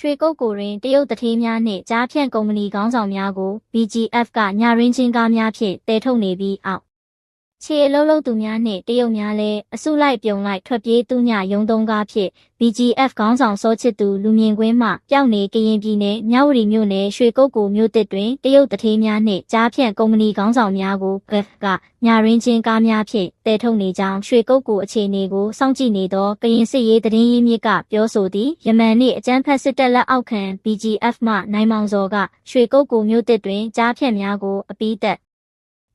ရွှေကုတ်ကိုတွင်တရုတ်တထေးများနှင့်ကြားဖြန့်ကုမ္ပဏီခေါင်းဆောင်များကို BGF ကညရင်းချင်းကားများဖြင့်တည်ထုတ်နေပြီးအောက် ခြေအလုံးလုံးသူများနှင့်တရုတ်များလည်းအစုလိုက်ပြုံလိုက်ထွက်ပြေးသူညရုံသုံးကားဖြင့် BGF ခေါင်းဆောင်စောချစ်သူလူမြင်ကွင်းမှပျောက်နေကရင်ပြည်နယ်မြဝတီမြို့နယ်ရွှေကုတ်ကိုမြို့တစ်တွင်တရုတ်တထေးများနှင့်ကြားဖြန့်ကုမ္ပဏီခေါင်းဆောင်များကို GF ကညရင်းချင်းကားများဖြင့်တည်ထုတ်နေကြောင်းရွှေကုတ်ကိုအခြေအနေကိုစောင့်ကြည့်နေသောကရင်စစ်ရေးသတင်းရင်းမြစ်ကပြောဆိုသည်ယမန်နှင့်အကြမ်းဖက်စစ်တပ်လက်အောက်ခံ BGF မှနိုင်မောင်စောကရွှေကုတ်ကိုမြို့တစ်တွင်ကြားဖြန့်များကိုအပိသက်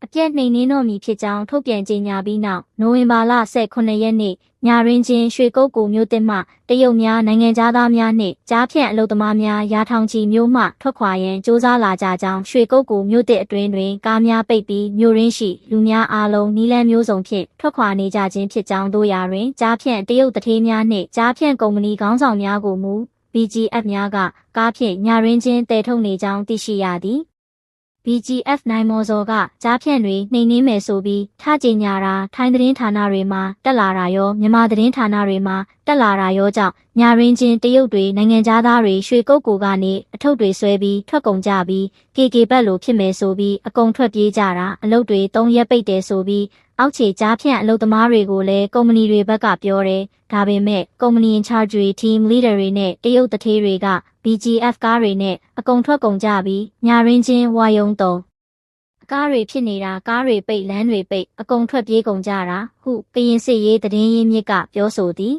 အပြည့်နှိမ်နှင်းတော်မူဖြစ်ကြောင်းထုတ်ပြန်ကြေညာပြီးနောက်နိုဝင်ဘာလ18ရက်နေ့ညရင်းချင်းရွှေကုတ်ကိုမြို့တစ်မှတရုတ်များနိုင်ငံသားများနှင့်ကြားဖြန့်အလုပ်သမားများရာထောင်ချီမြို့မှထွက်ခွာရန်စ조사လာကြကြောင်းရွှေကုတ်ကိုမြို့တစ်အတွင်းတွင်ကားများပိတ်ပြီးမြို့ရင်းရှိလူများအားလုံးနီးလန်းမျိုးစုံဖြင့်ထွက်ခွာနေကြခြင်းဖြစ်ကြောင်းတို့ရာတွင်ကြားဖြန့်တရုတ်တထေးများနှင့်ကြားဖြန့်ကုမ္ပဏီခေါင်းဆောင်များကိုမူ BGF များကကားဖြင့်ညရင်းချင်းတည်ထုတ်နေကြောင်းသိရှိရသည် BGF နိုင်မော်စော်ကကြားဖြန့်တွေနှိမ်နှင်းမယ်ဆိုပြီးထကြင်ညာတာထိုင်းသတင်းဌာနတွေမှာတက်လာတာရောမြန်မာသတင်းဌာနတွေမှာတက်လာတာရောကြောင့်ညာရင်းချင်းတရုတ်တွေနိုင်ငံသားတွေရွှေကုတ်ကိုကနေအထုပ်တွေဆွဲပြီးထွက်ကုန်ကြပြီး KK ဘက်လိုဖြစ်မယ်ဆိုပြီးအကုန်ထွက်ပြေးကြတာအလုပ်တွေ၃ရက်ပိတ်တယ်ဆိုပြီးအောက်ခြေကြားဖြန့်အလုပ်သမားတွေကိုလည်းကုမ္ပဏီတွေဘက်ကပြောတယ်ဒါပေမဲ့ကုမ္ပဏီ in charge တွေ team leader တွေနဲ့တရုတ်တထေးတွေက BGF ကားတွေနဲ့အကုန်ထွက်ကုန်ကြပြီးညာရင်းချင်းဝါယုံတုံကားတွေဖြစ်နေတာကားတွေပိတ်လမ်းတွေပိတ်အကုန်ထွက်ပြေးကုန်ကြတာဟုကရင်စစ်ရေးသတင်းရင်းမြစ်ကပြောဆိုသည်